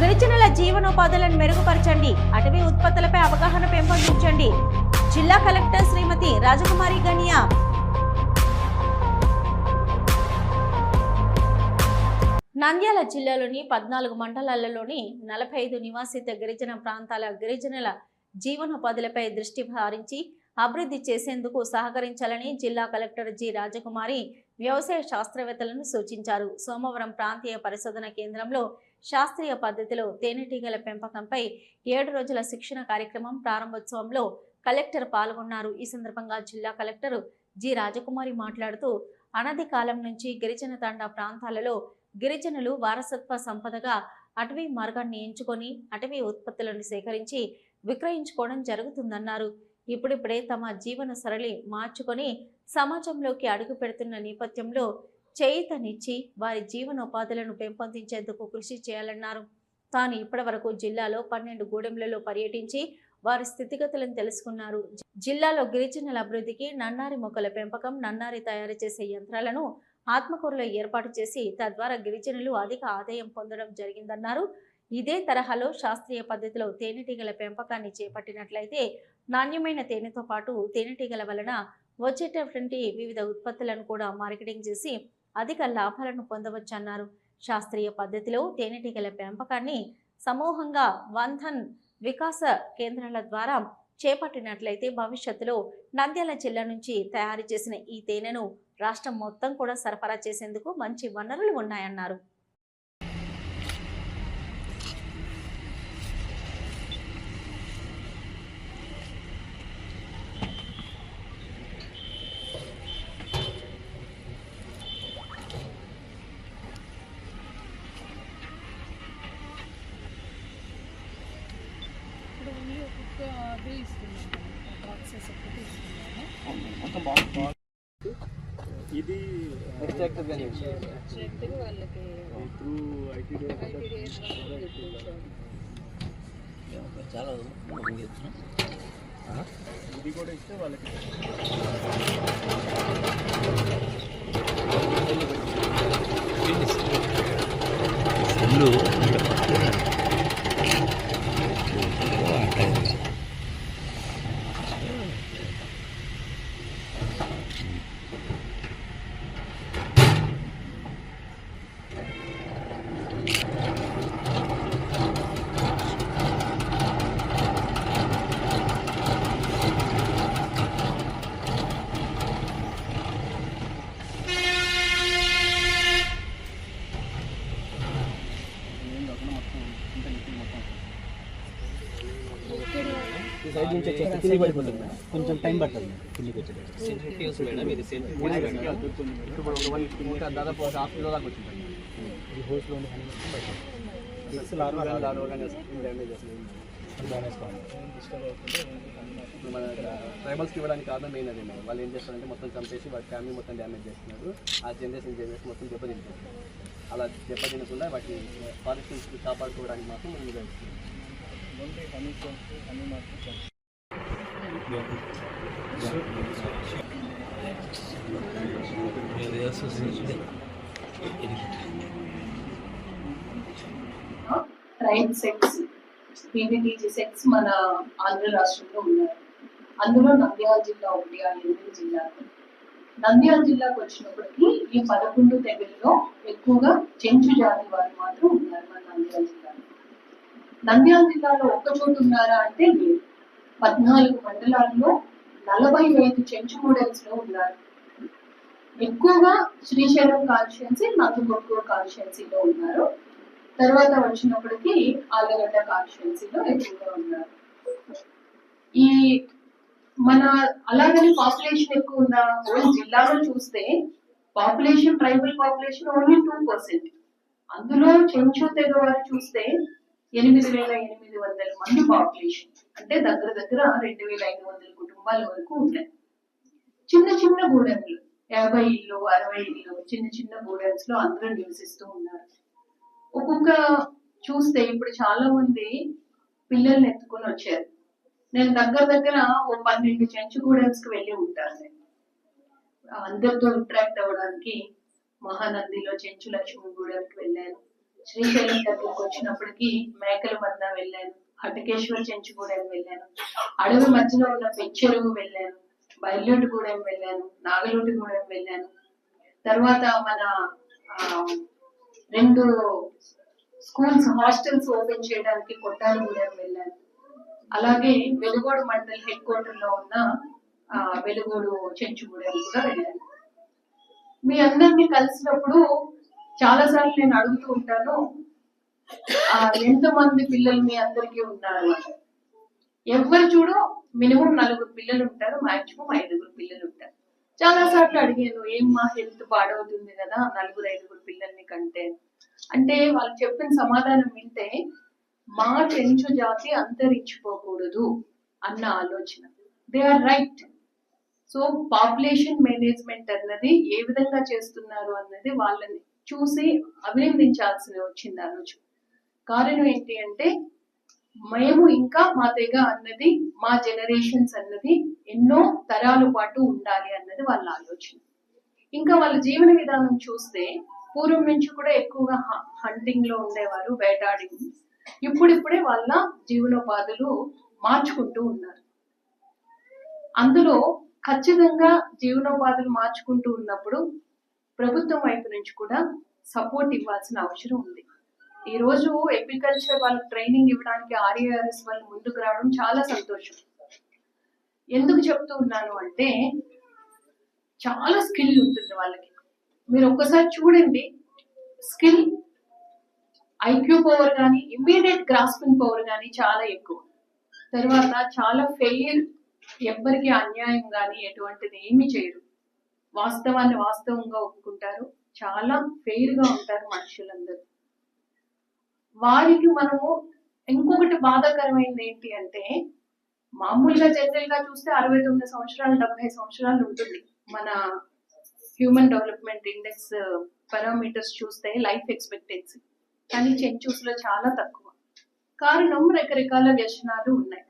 గిరిజనుల జీవనోపాధులను మెరుగుపరచండి. అటవీ ఉత్పత్తులపై అవగాహన పెంపొందించండి. జిల్లా కలెక్టర్ శ్రీమతి రాజకుమారి గనియా. నంద్యాల జిల్లాలోని పద్నాలుగు మండలాలలోని నలభై ఐదు నివాసిత గిరిజన ప్రాంతాల గిరిజనుల జీవనోపాధులపై దృష్టి సారించి అభివృద్ధి చేసేందుకు సహకరించాలని జిల్లా కలెక్టర్ జి రాజకుమారి వ్యవసాయ శాస్త్రవేత్తలను సూచించారు. సోమవారం ప్రాంతీయ పరిశోధన కేంద్రంలో శాస్త్రీయ పద్ధతిలో తేనెటీగల పెంపకంపై ఏడు రోజుల శిక్షణ కార్యక్రమం ప్రారంభోత్సవంలో కలెక్టర్ పాల్గొన్నారు. ఈ సందర్భంగా జిల్లా కలెక్టర్ జి. రాజకుమారి మాట్లాడుతూ అనది కాలం నుంచి గిరిజన తండా ప్రాంతాలలో గిరిజనులు వారసత్వ సంపదగా అటవీ మార్గాన్ని ఎంచుకొని అటవీ ఉత్పత్తులను సేకరించి విక్రయించుకోవడం జరుగుతుందన్నారు. ఇప్పుడిప్పుడే తమ జీవన సరళి మార్చుకొని సమాజంలోకి అడుగు పెడుతున్న నేపథ్యంలో చేయితనిచ్చి వారి జీవనోపాధులను పెంపొందించేందుకు కృషి చేయాలన్నారు. తాను ఇప్పటివరకు జిల్లాలో పన్నెండు గూడెంలలో పర్యటించి వారి స్థితిగతులను తెలుసుకున్నారు. జిల్లాలో గిరిజనుల అభివృద్ధికి నన్నారి మొక్కల పెంపకం నన్నారి తయారు చేసే యంత్రాలను ఆత్మకూరులో ఏర్పాటు చేసి తద్వారా గిరిజనులు అధిక ఆదాయం పొందడం జరిగిందన్నారు. ఇదే తరహాలో శాస్త్రీయ పద్ధతిలో తేనెటీగల పెంపకాన్ని చేపట్టినట్లయితే నాణ్యమైన తేనెతో పాటు తేనెటీగల వలన వచ్చేటటువంటి వివిధ ఉత్పత్తులను కూడా మార్కెటింగ్ చేసి అధిక లాభాలను పొందవచ్చన్నారు. శాస్త్రీయ పద్ధతిలో తేనెటీగల పెంపకాన్ని సమూహంగా వంధన్ వికాస కేంద్రాల ద్వారా చేపట్టినట్లయితే భవిష్యత్తులో నంద్యాల జిల్లా నుంచి తయారు చేసిన ఈ తేనెను రాష్ట్రం మొత్తం కూడా సరఫరా చేసేందుకు మంచి వనరులు ఉన్నాయన్నారు ఇప్పుడు ఓన్లీ ఒక్కొక్క అదే ఇస్తున్నాం బాక్సెస్ ఒక్కటి ఇస్తున్నాము మొత్తం బాగా ఇది వాళ్ళకి త్రూ ఐటీ ITDS చాలా ఇది కూడా ఇస్తే వాళ్ళకి ఇల్లు ఏం కాకుండా మొత్తం ఇంత లిక్విడ్ మొత్తం ఈ సైడ్ నుంచి వచ్చేస్తే కింది పడిపోతుంది. కొంచెం టైం పడుతుంది కిందికి దాదాపు ఒక హాఫ్ కిలో దాకా వచ్చింది ఈ హోల్స్లో ఉండే హనీ మొత్తం మన ట్రైబల్స్కి ఇవ్వడానికి కారణం మెయిన్ అదే మేడం. వాళ్ళు ఏం చేస్తారంటే మొత్తం చంపేసి వాళ్ళ ఫ్యామిలీ మొత్తం డ్యామేజ్ చేస్తున్నారు. ఆ జనరేషన్ జనరేషన్ మొత్తం దెబ్బతింటున్నారు అలా దెబ్బతినకుండా వాటి ఫారెస్ట్ కాపాడుకోవడానికి మాత్రం మనం ఇది సెక్స్ పీవీటీజీ సెక్స్ మన ఆంధ్ర రాష్ట్రంలో ఉన్నారు అందులో నంద్యాల జిల్లా ఒకటి ఆ ఎనిమిది జిల్లాలు. నంద్యాల జిల్లాకు వచ్చినప్పటికీ ఈ పదకొండు తెగల్లో ఎక్కువగా చెంచు జాతి వారు మాత్రం ఉన్నారు మన నంద్యాల నంద్యాల జిల్లాలో ఒక్క చోటు ఉన్నారా అంటే లేదు. పద్నాలుగు మండలాల్లో నలభై ఐదు చెంచు మోడల్స్లో ఉన్నారు. ఎక్కువగా శ్రీశైలం కాన్స్టిట్యున్సీ నందకొట్కూరు కాన్స్టిట్యున్సీలో ఉన్నారు. తర్వాత వచ్చినప్పటికీ ఆలగడ్డ కాన్స్టిట్యున్సీలో ఎక్కువగా ఉన్నారు. ఈ మన అలాగని పాపులేషన్ ఎక్కువ ఉన్న హోల్ జిల్లాలో చూస్తే population tribal population only two percent. అందులో చెంచు తెగ వారు చూస్తే ఎనిమిది వేల ఎనిమిది వందల మంది పాపులేషన్ అంటే దగ్గర దగ్గర రెండు వేల ఐదు వందల కుటుంబాల వరకు ఉన్నాయి. చిన్న చిన్న గూడెంలు యాభై ఇల్లు అరవై ఇల్లు చిన్న చిన్న గూడెంస్లో అందరూ నివసిస్తూ ఉన్నారు. ఒక్కొక్క చూస్తే ఇప్పుడు చాలా మంది పిల్లల్ని ఎత్తుకొని వచ్చారు. నేను దగ్గర దగ్గర ఓ పన్నెండు చెంచు గూడెన్స్కి వెళ్ళి ఉంటాను. నేను అందరితో ఇంటరాక్ట్ అవ్వడానికి మహానందిలో చెంచు లక్ష్మి గూడెంకి వెళ్ళాను. శ్రీశైలం దగ్గరకు వచ్చినప్పటికి మేకల మద్ద వెళ్ళాను హటకేశ్వర చెంచుగూడెం వెళ్ళాను అడవి మధ్యలో ఉన్న పెచ్చెరువు వెళ్ళాను బయలుగూడెం వెళ్ళాను నాగలుటిగూడెం వెళ్ళాను. తర్వాత మన రెండు స్కూల్స్ హాస్టల్స్ ఓపెన్ చేయడానికి కొట్టాలగూడెం వెళ్ళాను. అలాగే వెలుగోడు మండల్ హెడ్ క్వార్టర్లో ఉన్న వెలుగోడు చెంచుగూడెం కూడా వెళ్ళాను. మీ అందరినీ కలిసినప్పుడు చాలా సార్లు నేను అడుగుతూ ఉంటాను ఆ, ఎంతమంది పిల్లలు మీ అందరికీ ఉన్నారు ఎవరు చూడు మినిమం నలుగురు పిల్లలు ఉంటారు మాక్సిమం ఐదుగురు పిల్లలు ఉంటారు. చాలా సార్లు అడిగాను ఏం మా హెల్త్ పాడవుతుంది కదా నలుగురు ఐదుగురు పిల్లల్ని కంటే? అంటే వాళ్ళు చెప్పిన సమాధానం వింటే మా చెంచు జాతి అంతరించిపోకూడదు అన్న ఆలోచన. They are right so population management అన్నది ఏ విధంగా చేస్తున్నారు అన్నది వాళ్ళని చూసి అభినందించాల్సి వచ్చింది ఆ రోజు. కారణం ఏంటి అంటే మేము ఇంకా మా తెగ అన్నది మా జనరేషన్స్ అన్నది ఎన్నో తరాల పాటు ఉండాలి అన్నది వాళ్ళ ఆలోచన. ఇంకా వాళ్ళ జీవన విధానం చూస్తే పూర్వం నుంచి కూడా ఎక్కువగా హంటింగ్లో ఉండేవారు వేటాడి ఇప్పుడిప్పుడే వాళ్ళ జీవనోపాధులు మార్చుకుంటూ ఉన్నారు. అందులో ఖచ్చితంగా జీవనోపాధులు మార్చుకుంటూ ఉన్నప్పుడు ప్రభుత్వం వైపు నుంచి కూడా సపోర్ట్ ఇవ్వాల్సిన అవసరం ఉంది. ఈ రోజు అగ్రికల్చర్ వాళ్ళు ట్రైనింగ్ ఇవ్వడానికి ఆర్ఏఆర్ఎస్ వాళ్ళు ముందుకు రావడం చాలా సంతోషం. ఎందుకు చెప్తూ ఉన్నాను అంటే చాలా స్కిల్ ఉంటుంది వాళ్ళకి. మీరు ఒక్కసారి చూడండి స్కిల్ ఐక్యూ పవర్ కానీ ఇమ్మీడియట్ గ్రాస్పింగ్ పవర్ కానీ చాలా ఎక్కువ. తర్వాత చాలా ఫెయిర్ ఎవ్వరికి అన్యాయం కానీ ఎటువంటిది ఏమీ చేయరు. వాస్తవాన్ని వాస్తవంగా ఒప్పుకుంటారు. చాలా ఫెయిర్గా ఉంటారు మనుషులందరూ. వారికి మనము ఇంకొకటి బాధాకరమైనది ఏంటి అంటే మామూలుగా జనరల్గా చూస్తే అరవై తొమ్మిది సంవత్సరాలు డెబ్బై సంవత్సరాలు ఉంటుంది. మన హ్యూమన్ డెవలప్మెంట్ ఇండెక్స్ పారామీటర్స్ చూస్తే లైఫ్ ఎక్స్పెక్టెన్సీ కానీ చెంచూస్లో చాలా తక్కువ. కారణం రకరకాల వ్యసనాలు ఉన్నాయి.